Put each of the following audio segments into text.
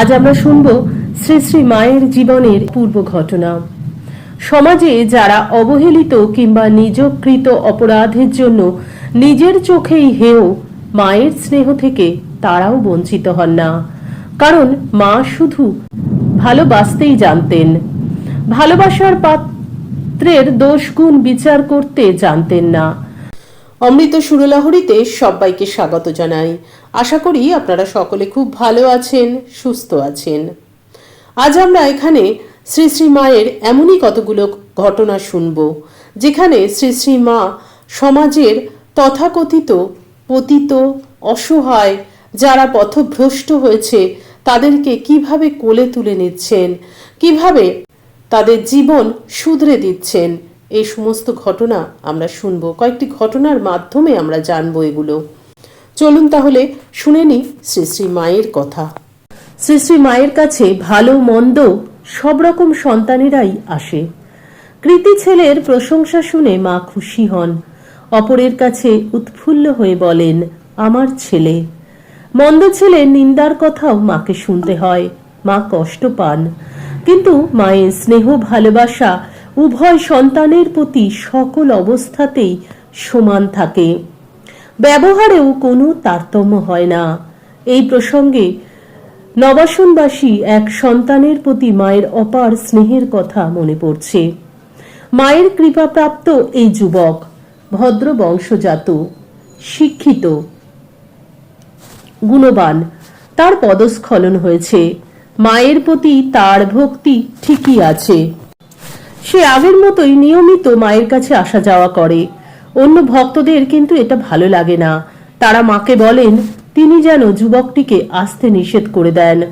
আজ আমরা শুনব শ্রী শ্রী মায়ের জীবনের পূর্ব ঘটনা। সমাজে যারা অবহেলিত কিংবা নিজকৃত অপরাধের জন্য নিজের চোখেই হেয় মায়ের স্নেহ থেকে তারাও বঞ্চিত হন না। কারণ মা শুধু ভালোবাসতেই জানতেন। ভালোবাসার পাত্রের দোষগুণ বিচার করতে জানতেন না। অমৃত সুরলাহরীতে সবাইকে স্বাগত জানাই। আশা করি আপনারা সকলে খুব ভালো আছেন, সুস্থ আছেন। আজ আমরা এখানে শ্রী শ্রী মায়ের এমনই কতগুলো ঘটনা শুনব, যেখানে শ্রী শ্রী মা সমাজের তথাকথিত, পতিত, অসহায় যারা পথভ্রষ্ট হয়েছে, তাদেরকে কীভাবে কোলে তুলে নিচ্ছেন, কীভাবে তাদের জীবন শুধরে দিচ্ছেন, এই সমস্ত ঘটনা আমরা শুনব। কয়েকটি ঘটনার মাধ্যমে আমরা জানব এগুলো। চলুন তাহলে শুনে নি শ্রী শ্রী মায়ের কথা। শ্রী শ্রী মায়ের কাছে ভালো, মন্দ, সব রকম সন্তানেরাই আসে। কৃতি ছেলের প্রশংসা শুনে মা খুশি হন। অপরের কাছে উৎফুল্ল হয়ে বলেন, আমার ছেলে। মন্দ ছেলের নিন্দার কথাও মাকে শুনতে হয়। মা কষ্ট পান। কিন্তু মায়ের স্নেহ, ভালোবাসা উভয় সন্তানের প্রতি সকল অবস্থাতেই সমান থাকে। ব্যবহারেও কোনো তারতম্য হয় না। এই প্রসঙ্গে নবাসনবাসী এক সন্তানের প্রতি মায়ের অপার স্নেহের কথা মনে পড়ছে। মায়ের কৃপাপ্রাপ্ত এই যুবক, ভদ্র বংশজাত, শিক্ষিত, গুণবান, তার পদস্খলন হয়েছে। মায়ের প্রতি তার ভক্তি ঠিকই আছে। সে আগের মতোই নিয়মিত মায়ের কাছে আসা যাওয়া করে। অন্য ভক্তদের কিন্তু এটা ভালো লাগে না। তারা মাকে বলেন, তিনি যেন যুবকটিকে আসতে নিষেধ করে দেন।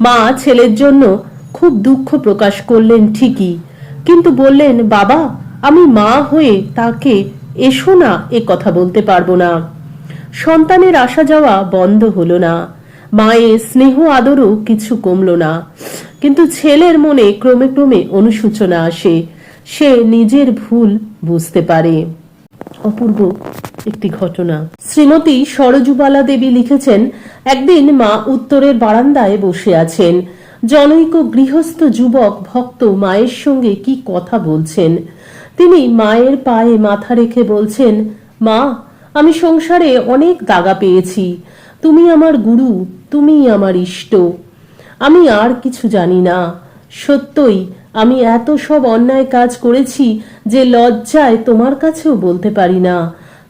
মা ছেলের জন্য খুব দুঃখ প্রকাশ করলেন ঠিকই, কিন্তু বললেন, বাবা, আমি মা হয়ে তাকে এসো না, এ কথা বলতে পারব না। সন্তানের আসা যাওয়া বন্ধ হলো না। মায়ের স্নেহ আদরও কিছু কমলো না। কিন্তু ছেলের মনে ক্রমে ক্রমে অনুশোচনা আসে। সে নিজের ভুল বুঝতে পারে। অপূর্ব একটি ঘটনা। শ্রীমতী সরজুবালা দেবী লিখেছেন, একদিন মা উত্তরের বারান্দায় বসে আছেন। জনৈক গৃহস্থ যুবক ভক্ত মায়ের সঙ্গে কি কথা বলছেন? তিনি মায়ের পায়ে মাথা রেখে বলছেন, মা, আমি সংসারে অনেক দাগা পেয়েছি। তুমি আমার গুরু, তুমি আমার ইষ্ট। আমি আর কিছু জানি না। সত্যই আমি এত সব অন্যায় কাজ করেছি যে লজ্জায় তোমার কাছেও বলতে পারি না।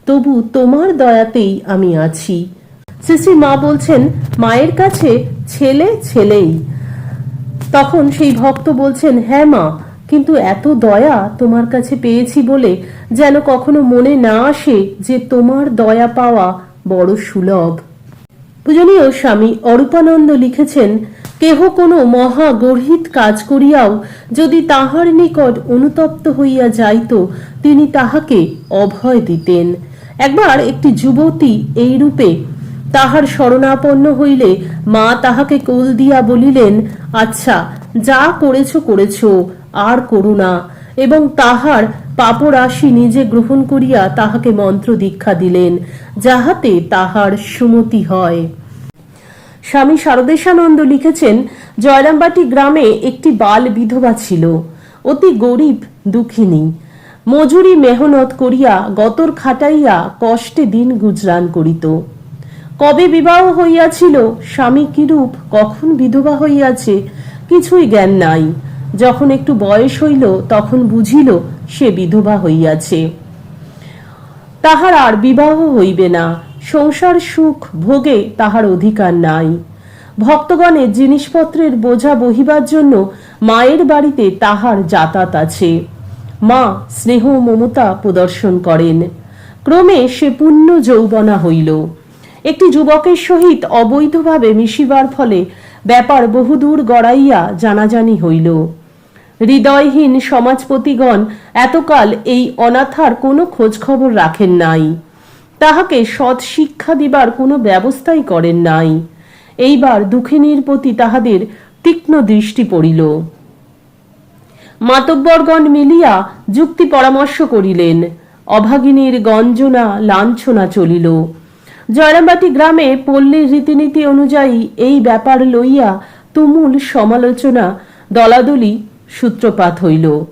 তবু তোমার দয়াতেই আমি আছি। শ্রী মা বলছেন, মায়ের কাছে ছেলে ছেলেই। তখন সেই ভক্ত বলছেন হ্যাঁ মা, কিন্তু এত দয়া তোমার কাছে পেয়েছি বলে যেন কখনো মনে না আসে যে তোমার দয়া পাওয়া বড় সুলভ। পূজনীয় স্বামী অরূপানন্দ লিখেছেন, কেহ কোনো মহা গর্হিত কাজ করিয়াও যদি তাহার নিকট অনুতপ্ত হইয়া যাইত, তিনি তাহাকে অভয় দিতেন। একবার একটি যুবতী এই রূপে তাহার শরণাপন্ন হইলে মা তাহাকে কোল দিয়া বলিলেন আচ্ছা যা করেছ করেছ, আর করুণা এবং তাহার পাপরাশি নিজে গ্রহণ করিয়া তাহাকে মন্ত্র দীক্ষা দিলেন, যাহাতে তাহার সুমতি হয়। স্বামী শারদেশানন্দ লিখেছেন, জয়রামবাটি গ্রামে একটি বাল বিধবা ছিল, অতি গরিব, দুঃখিনী। মজুরি মেহনত করিয়া গতর খাটাইয়া কষ্টে দিন গুজরান করিত। কবে বিবাহ হইয়াছিল, স্বামী কিরূপ, কখন বিধবা হইয়াছে, কিছুই জ্ঞান নাই। যখন একটু বয়স হইল, তখন বুঝিল সে বিধবা হইয়াছে। তাহার আর বিবাহ হইবে না। সংসার সুখ ভোগে তাহার অধিকার নাই। ভক্তগণের জিনিসপত্রের বোঝা বহিবার জন্য মায়ের বাড়িতে তাহার যাতায়াত আছে। মা স্নেহ মমতা প্রদর্শন করেন। ক্রমে সে পুণ্য যৌবনা হইল। একটি যুবকের সহিত অবৈধভাবে মিশিবার ফলে ব্যাপার বহুদূর গড়াইয়া জানাজানি হইল। হৃদয়হীন সমাজপতিগণ এতকাল এই অনাথার কোনো খোঁজ খবর রাখেন নাই। তাহাকে সৎ শিক্ষা দিবার কোনো ব্যবস্থাই করেন নাই। এইবার দুঃখিনীর প্রতি তাহাদের তীক্ষ্ণ দৃষ্টি পড়িল। মাতব্বরগণ মিলিয়া যুক্তি পরামর্শ করিলেন। অভাগিনীর গঞ্জনা, লাঞ্ছনা চলিল। জয়রামবাটি গ্রামে পল্লীর রীতিনীতি অনুযায়ী এই ব্যাপার লইয়া তুমুল সমালোচনা, দলাদলি সূত্রপাত হইল।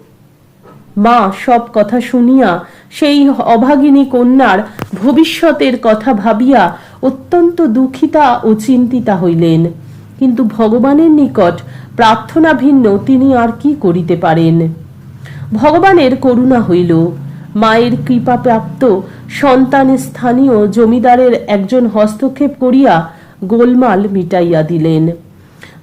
মা সব কথা শুনিয়া সেই অভাগিনী কন্যার ভবিষ্যতের কথা ভাবিয়া অত্যন্ত দুঃখিতা ও চিন্তিতা হইলেন। কিন্তু ভগবানের নিকট প্রার্থনা ভিন্ন, তিনি আর কি করিতে পারেন? ভগবানের করুণা হইল। মায়ের কৃপাপ্রাপ্ত সন্তানের স্থানীয় জমিদারের একজন হস্তক্ষেপ করিয়া গোলমাল মিটাইয়া দিলেন।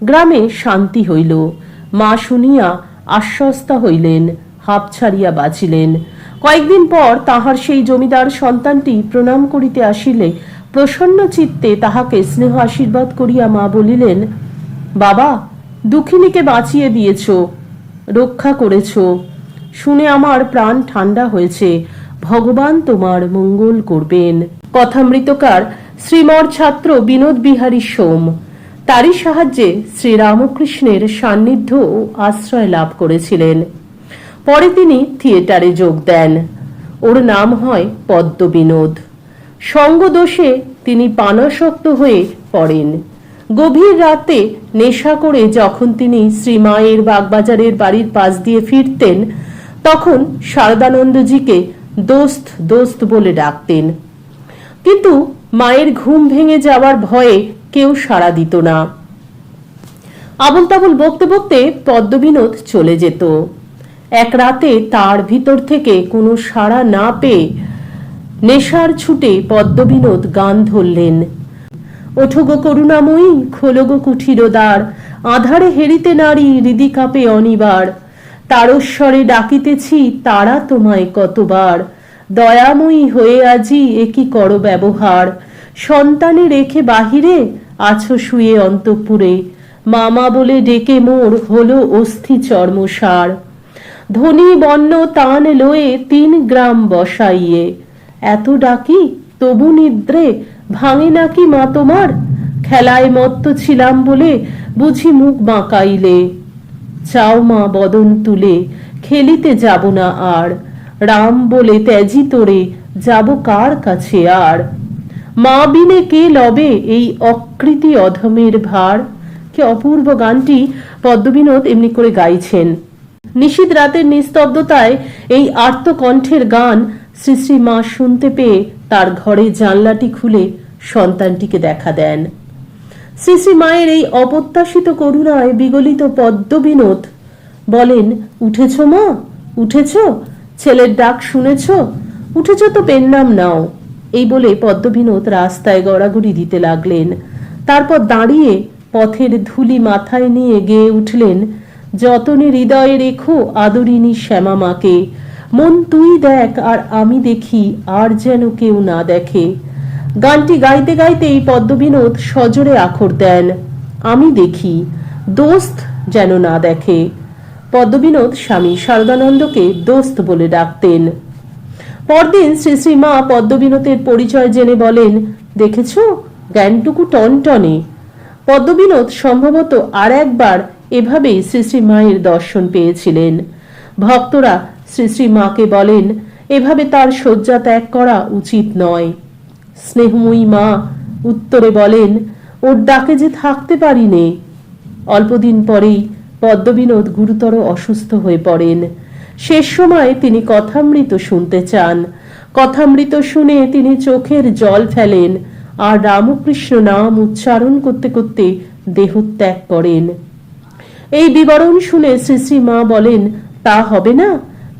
গ্রামে শান্তি হইল। মা শুনিয়া আশ্বস্ত হইলেন, হাঁপ ছাড়িয়া বাঁচিলেন। কয়েকদিন পর তাহার সেই জমিদার সন্তানটি প্রণাম করিতে আসিলে, প্রসন্ন চিত্তে তাহাকে স্নেহ আশীর্বাদ করিয়া মা বলিলেন, বাবা, দুঃখিনীকে বাঁচিয়ে দিয়েছ, রক্ষা করেছ। শুনে আমার প্রাণ ঠান্ডা হয়েছে, ভগবান তোমার মঙ্গল করবেন। কথামৃতকার শ্রীমর ছাত্র বিনোদ বিহারী সোম। তারই সাহায্যে শ্রীরামকৃষ্ণের সান্নিধ্য ও আশ্রয় লাভ করেছিলেন। পরে তিনি থিয়েটারে যোগ দেন। ওর নাম হয় পদ্ম বিনোদ সঙ্গদোষে তিনি পানাসক্ত হয়ে পড়েন। গভীর রাতে নেশা করে যখন তিনি শ্রীমায়ের বাগবাজারের বাড়ির পাশ দিয়ে ফিরতেন, তখন শারদানন্দজিকে দোস্ত দোস্ত বলে ডাকতেন। কিন্তু মায়ের ঘুম ভেঙে যাওয়ার ভয়ে কেউ সাড়া দিত না। আবল তাবল বকতে বকতে পদ্মবিনোদ চলে যেত। এক রাতে তার ভিতর থেকে কোনো সাড়া না পেয়ে নেশার ছুটে পদ্মবিনোদ গান ধরলেন। ওঠো গো করুণাময়ী খোলো গো কুঠির দ্বার আধারে হেরিতে নারী, হৃদি কাপে অনিবার। তারস্বরে ডাকিতেছি, তারা তোমায় কতবার? দয়াময়ী হয়ে আজি একই কর ব্যবহার? সন্তানে রেখে বাহিরে, আছো শুয়ে অন্তপুরে। মামা বলে ডেকে মোর হলো অস্থি চর্মসার। ধনী বন্য তান লয়ে তিন গ্রাম বসাইয়ে। এত ডাকি, তবু নিদ্রে, ভাঙে নাকি মা তোমার? খেলায় মত্ত ছিলাম বলে বুঝি মুখ বাঁকাইলে। চাও মা বদন তুলে, খেলিতে যাব না আর। রাম বলে, ত্যাজি তোরে, যাব কার কাছে আর? মা বিনে কে লবে এই অকৃতি অধমের ভার? কি অপূর্ব গানটি পদ্মবিনোদ এমনি করে গাইছেন। নিশীত রাতের নিস্তব্ধতায় এই আর্তকণ্ঠের গান শ্রী শ্রী মা শুনতে পেয়ে তার ঘরে জানলাটি খুলে সন্তানটিকে দেখা দেন। শ্রী শ্রী মায়ের এই অপ্রত্যাশিত করুণায় বিগলিত পদ্মবিনোদ বলেন, উঠেছ মা? উঠেছ? ছেলের ডাক শুনেছ? উঠেছ তো পেন নাম নাও। এই বলে পদ্মবিনোদ রাস্তায় গড়াগড়ি দিতে লাগলেন। তারপর দাঁড়িয়ে পথের ধুলি মাথায় নিয়ে গেয়ে উঠলেন, যতনে হৃদয়ে রেখো আদরিনী শ্যামা মাকে মন তুই দেখ আর আমি দেখি, আর যেন কেউ না দেখে। গানটি গাইতে গাইতেই পদ্মবিনোদ সজোরে আখর দেন, আমি দেখি, দোস্ত যেন না দেখে। পদ্মবিনোদ স্বামী শারদানন্দকে দোস্ত বলে ডাকতেন। পরদিন শ্রী শ্রী মা পদ্মবিনোদের পরিচয় জেনে বলেন, দেখেছ? জ্ঞানটুকু টনটনে। পদ্মবিনোদ সম্ভবত আর একবার এভাবেই শ্রী শ্রী মায়ের দর্শন পেয়েছিলেন। ভক্তরা শ্রী শ্রী মাকে বলেন, এভাবে তার শয্যা ত্যাগ করা উচিত নয়। স্নেহময়ী মা উত্তরে বলেন, ওর ডাকে যে থাকতে পারি নে। অল্পদিন পরেই পদ্মবিনোদ গুরুতর অসুস্থ হয়ে পড়েন। শেষ সময় তিনি কথামৃত শুনতে চান। কথামৃত শুনে তিনি চোখের জল ফেলেন আর রামকৃষ্ণ নাম উচ্চারণ করতে করতে দেহত্যাগ করেন। এই বিবরণ শুনে শ্রী শ্রী মা বলেন, তা হবে না।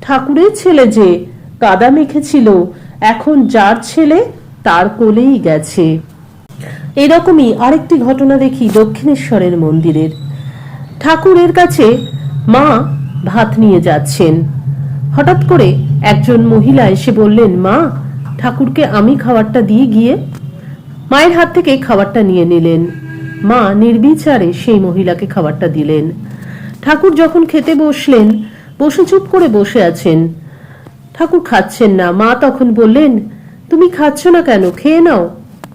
ঠাকুরের ছেলে যে কাদা মেখেছিল, এখন যার ছেলে তার কোলেই গেছে। এরকমই আরেকটি ঘটনা দেখি দক্ষিণেশ্বরের মন্দিরের। ঠাকুরের কাছে মা ভাত নিয়ে যাচ্ছেন। হঠাৎ করে একজন মহিলা এসে বললেন, মা, ঠাকুরকে আমি খাবারটা দিয়ে গিয়ে মায়ের হাত থেকে খাবারটা নিয়ে নিলেন। মা নির্বিচারে সেই মহিলাকে খাবারটা দিলেন। ঠাকুর যখন খেতে বসলেন, বসে চুপ করে বসে আছেন। ঠাকুর খাচ্ছেন না। মা তখন বললেন, তুমি খাচ্ছ না কেন? খেয়ে নাও।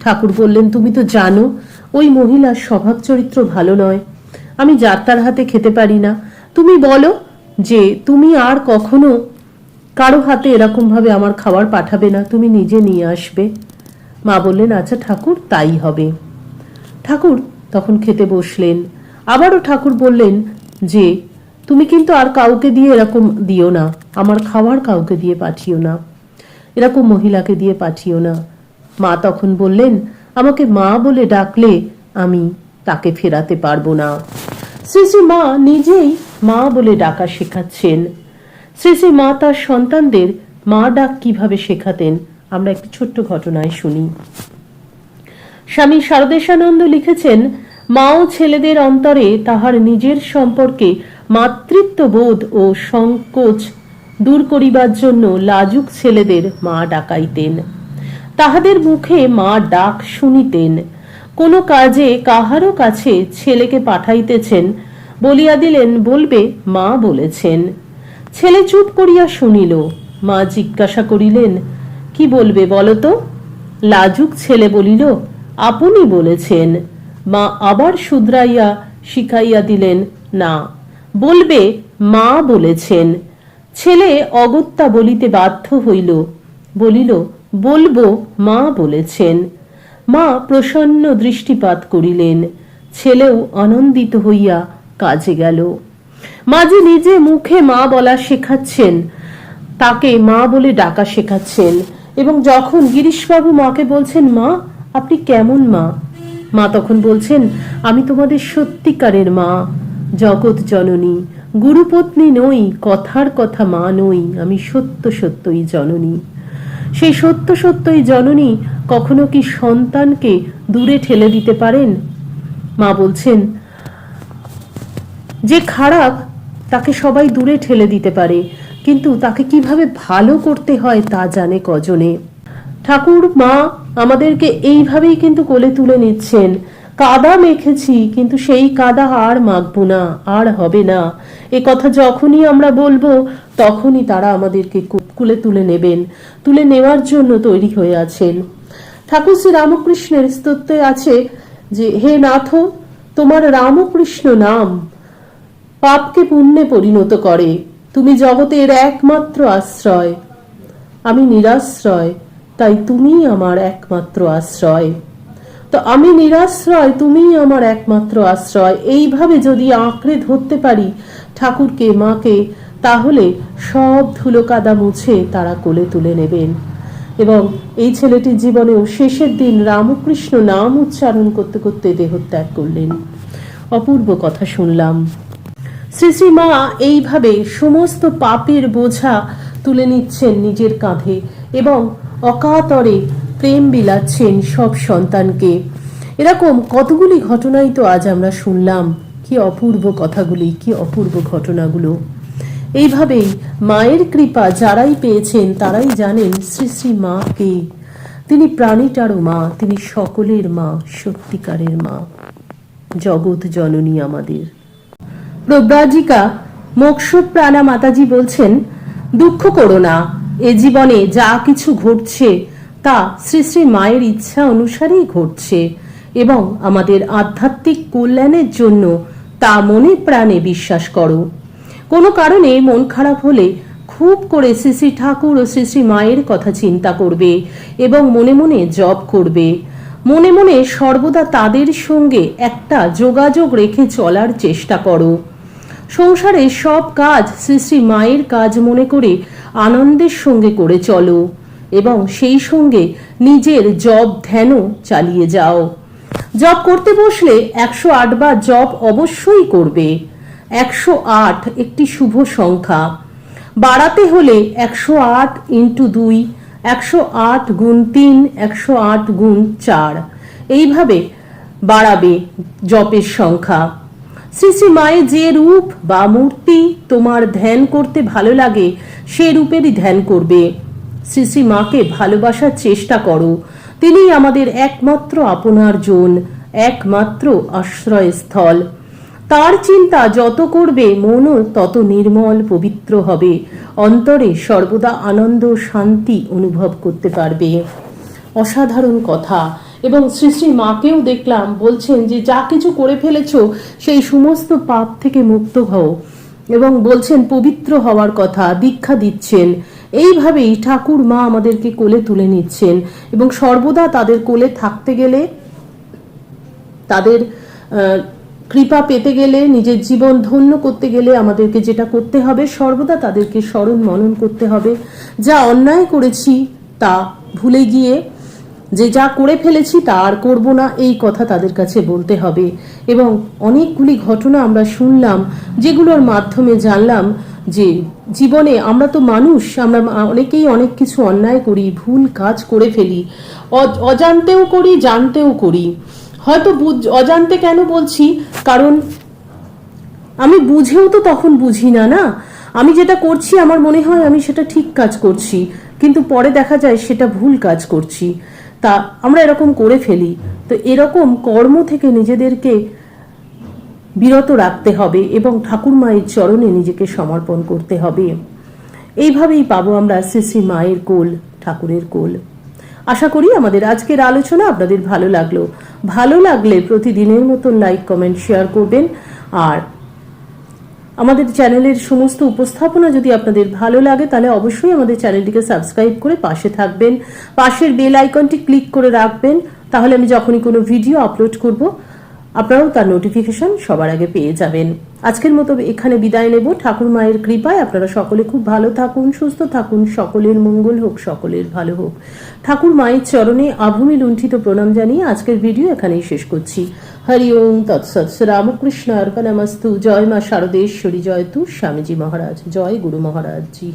ঠাকুর বললেন, তুমি তো জানো, ওই মহিলার স্বভাব চরিত্র ভালো নয়। আমি যার তার হাতে খেতে পারি না। তুমি বলো যে তুমি আর কখনো কারও হাতে এরকম ভাবে আমার খাবার পাঠাবে না, তুমি নিজে নিয়ে আসবে। মা বললেন আচ্ছা ঠাকুর, তাই হবে। ঠাকুর তখন খেতে বসলেন। আবারও ঠাকুর বললেন, যে, তুমি কিন্তু আর কাউকে দিয়ে এরকম দিও না, আমার খাবার কাউকে দিয়ে পাঠিও না, এরকম মহিলাকে দিয়ে পাঠিও না। মা তখন বললেন, আমাকে মা বলে ডাকলে আমি তাকে ফেরাতে পারব না। শ্রী মা নিজেই মা বলে ডাকা শেখাচ্ছেন। শ্রী শ্রী মা তার সন্তানদের মা ডাক কীভাবে শেখাতেন, আমরা একটি ছোট্ট ঘটনায় শুনি। স্বামী শারদেশানন্দ লিখেছেন, মা ও ছেলেদের অন্তরে তাহার নিজের সম্পর্কে মাতৃত্ববোধ ও সংকোচ দূর করিবার জন্য লাজুক ছেলেদের মা ডাকাইতেন। তাহাদের মুখে মা ডাক শুনিতেন। কোনো কাজে কাহারও কাছে ছেলেকে পাঠাইতেছেন বলিয়া দিলেন, বলবে, মা বলেছেন। ছেলে চুপ করিয়া শুনিল। মা জিজ্ঞাসা করিলেন, কি বলবে বলো তো? লাজুক ছেলে বলিল, আপনি বলেছেন। মা আবার শুধরাইয়া শিখাইয়া দিলেন, না, বলবে, মা বলেছেন। ছেলে অগত্যা বলিতে বাধ্য হইল। বলিল, বলব, মা বলেছেন। মা প্রসন্ন দৃষ্টিপাত করিলেন। ছেলেও আনন্দিত হইয়া কাজে গেল। মাঝে নিজে মুখে মা বলা শেখাচ্ছেন, তাকে মা বলে ডাকা শেখাচ্ছেন এবং যখন গিরিশবাবু মাকে বলছেন, মা, আপনি কেমন মা? মা তখন বলছেন, আমি তোমাদের সত্যিকারের মা, জগৎ জননী, গুরুপত্নী নই, কথার কথা মা নই, আমি সত্য সত্যই জননী। সেই সত্য সত্যই জননী কখনো কি সন্তানকে দূরে ঠেলে দিতে পারেন? মা বলছেন, যে খারাপ, তাকে সবাই দূরে ঠেলে দিতে পারে, কিন্তু তাকে কীভাবে ভালো করতে হয় তা জানে কজনে? ঠাকুর, মা আমাদেরকে এইভাবেই কিন্তু কোলে তুলে নিচ্ছেন। কাদা মেখেছি, কিন্তু সেই কাদা আর মাখবো না, আর হবে না। এ কথা যখনই আমরা বলব, তখনই তারা আমাদেরকে কুলে তুলে নেবেন, তুলে নেওয়ার জন্য তৈরি হয়ে আছেন। ঠাকুর শ্রী রামকৃষ্ণের স্তোত্রে আছে যে, হে নাথ, তোমার রামকৃষ্ণ নাম পাপকে পুণ্যে পরিণত করে। তুমি জগতের একমাত্র আশ্রয়। আমি নিরাশ্রয়, তাই তুমিই আমার একমাত্র আশ্রয়। তো আমি নিরাশ্রয়, তুমিই আমার একমাত্র আশ্রয়। এইভাবে যদি আঁকড়ে ধরতে পারি ঠাকুরকে, মাকে তাহলে সব ধুলো কাদা মুছে তারা কোলে তুলে নেবেন। এবং এই ছেলেটির জীবনেও শেষের দিন রামকৃষ্ণ নাম উচ্চারণ করতে করতে দেহত্যাগ করলেন। অপূর্ব কথা শুনলাম। শ্রী শ্রী মা এইভাবে সমস্ত পাপের বোঝা তুলে নিচ্ছেন নিজের কাঁধে এবং অকাতরে প্রেম বিলাচ্ছেন সব সন্তানকে। এরকম কতগুলি ঘটনাই তো আজ আমরা শুনলাম। কি অপূর্ব কথাগুলি, কি অপূর্ব ঘটনাগুলো। এইভাবেই মায়ের কৃপা যারাই পেয়েছেন তারাই জানেন শ্রী শ্রী মা কে তিনি প্রাণীটারও মা, তিনি সকলের মা, সত্যিকারের মা। জগৎ জননী আমাদের। প্রব্রাজিকা মোক্ষপ্রাণা মাতাজি বলছেন, দুঃখ করো না, এ জীবনে যা কিছু ঘটছে তা শ্রী শ্রী মায়ের ইচ্ছা অনুসারেই ঘটছে এবং আমাদের আধ্যাত্মিক কল্যাণের জন্য তা মনে প্রাণে বিশ্বাস করো। কোনো কারণে মন খারাপ হলে খুব করে শ্রী শ্রী ঠাকুর ও শ্রী শ্রী মায়ের কথা চিন্তা করবে এবং মনে মনে জপ করবে। মনে মনে সর্বদা তাদের সঙ্গে একটা যোগাযোগ রেখে চলার চেষ্টা করো। সংসারে সব কাজ শ্রী শ্রী মায়ের কাজ মনে করে আনন্দের সঙ্গে করে চলো এবং সেই সঙ্গে নিজের জব ধ্যানও চালিয়ে যাও। জব করতে বসলে একশো আট বার জব অবশ্যই করবে। একশো আট একটি শুভ সংখ্যা। বাড়াতে হলে একশো আট ইন্টু দুই, একশো আট গুণ তিন, একশো আট গুণ চার। এইভাবে বাড়াবে জপের সংখ্যা। শ্রী শ্রী মায়ের যে রূপ বা মূর্তি তোমার ধ্যান করতে ভালো লাগে, সে রূপেরই ধ্যান করবে। শ্রী শ্রী মাকে ভালোবাসার চেষ্টা করো। তিনি আমাদের একমাত্র আপনার জন, একমাত্র আশ্রয়স্থল। তার চিন্তা যত করবে মনও তত নির্মল পবিত্র হবে। অন্তরে সর্বদা আনন্দ, শান্তি অনুভব করতে পারবে। অসাধারণ কথা। এবং শ্রী শ্রী মাকেও দেখলাম বলছেন যে, যা কিছু করে ফেলেছ সেই সমস্ত পাপ থেকে মুক্ত হও। এবং বলছেন, পবিত্র হওয়ার কথা দীক্ষা দিচ্ছেন। এইভাবেই ঠাকুর মা আমাদেরকে কোলে তুলে নিচ্ছেন। এবং সর্বদা তাদের কোলে থাকতে গেলে তাদের কৃপা পেতে গেলে, নিজের জীবন ধন্য করতে গেলে আমাদেরকে যেটা করতে হবে, সর্বদা তাদেরকে স্মরণ মনন করতে হবে। যা অন্যায় করেছি তা ভুলে গিয়ে, যে যা করে ফেলেছি তা আর করব না, এই কথা তাদের কাছে বলতে হবে। এবং অনেকগুলি ঘটনা আমরা শুনলাম, যেগুলোর মাধ্যমে জানলাম যে জীবনে আমরা তো মানুষ, আমরা অনেকেই অনেক কিছু অন্যায় করি, ভুল কাজ করে ফেলি অজান্তেও করি, জানতেও করি। হয়তো বুঝ- অজান্তে কেন বলছি? কারণ আমি বুঝেও তো তখন বুঝি না না? আমি যেটা করছি, আমার মনে হয় আমি সেটা ঠিক কাজ করছি। কিন্তু পরে দেখা যায় সেটা ভুল কাজ করছি। তা আমরা এরকম করে ফেলি। তো এরকম কর্ম থেকে নিজেদেরকে বিরত রাখতে হবে এবং ঠাকুর মায়ের চরণে নিজেকে সমর্পণ করতে হবে। এইভাবেই পাবো আমরা শ্রী শ্রী মায়ের কোল, ঠাকুরের কোল। আশা করি আমাদের আজকের আলোচনা আপনাদের ভালো লাগল। ভালো লাগলে প্রতিদিনের মতন লাইক কমেন্ট শেয়ার করবেন। আর আমাদের চ্যানেলের সমস্ত উপস্থাপনা যদি আপনাদের ভালো লাগে, তাহলে অবশ্যই আমাদের চ্যানেলটিকে সাবস্ক্রাইব করে পাশে থাকবেন। পাশের বেল আইকনটি ক্লিক করে রাখবেন। তাহলে আমি যখনই কোনো ভিডিও আপলোড করব আপনারাও তার নোটিফিকেশন সবার আগে পেয়ে যাবেন। আজকের মতো এখানে বিদায় নেব। ঠাকুর মায়ের কৃপায় আপনারা সকলে খুব ভালো থাকুন, সুস্থ থাকুন, সকলের মঙ্গল হোক, সকলের ভালো হোক। ঠাকুর মায়ের চরণে আভূমি লুণ্ঠিত প্রণাম জানিয়ে আজকের ভিডিও এখানেই শেষ করছি। হরি ওম তৎসৎ রামকৃষ্ণ অর্পণমস্তু জয় মা শারদেশ্বরী, জয় তু স্বামীজি মহারাজ, জয় গুরু মহারাজ জি